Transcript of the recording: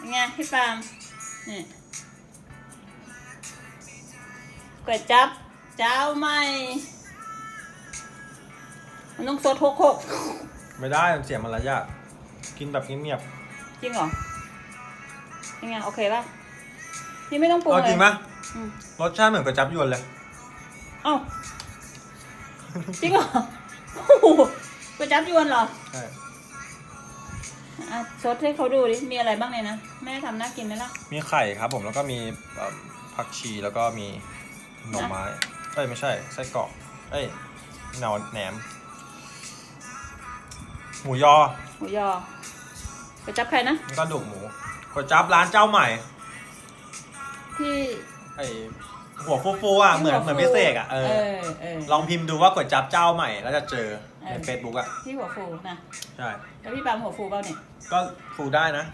ยังไงพี่ปาล์มนี่ก๋วยจับเจ้าใหม่มันต้องซดโคกโคกไม่ได้มันเสียมารยาทกินแบบเงียบจริงเหรอยังไงโอเคป่ะพี่ไม่ต้องๆปรุงเอาเลจริยงปะอืมรสชาติเหมือนก๋วยจับยวนเลย เอ้าจริงเหรอโอ้โหก๋วยจับยวนเหรอ ใช่ อะซดให้เขาดูดิ มีอะไรบ้างในนะ แม่ทำน่ากินไหมล่ะ มีไข่ครับผมแล้วก็มีเอิ่มผักชีแล้วก็มีหน่อไม้เอ้ยไม่ใช่ไส้กรอกเอ้ยหนอนแหนม หมูยอหมูยอก๋วยจับใครนะ แล้วก็ดุกหมูก๋วยจับร้านเจ้าใหม่ที่ไอ หัวฟูๆอะเหมือนที่เหมือนฟูพิเศษอะเอเอออ เออลองพิมพ์ดูว่าก๋วยจับเจ้าใหม่ แล้วจะเจอในเออเฟซบุ๊กอะ ที่หัวฟูนะ ใช่ แล้วพี่ปาล์มหัวฟูเปล่าเนี่ย ก็ฟูได้นะ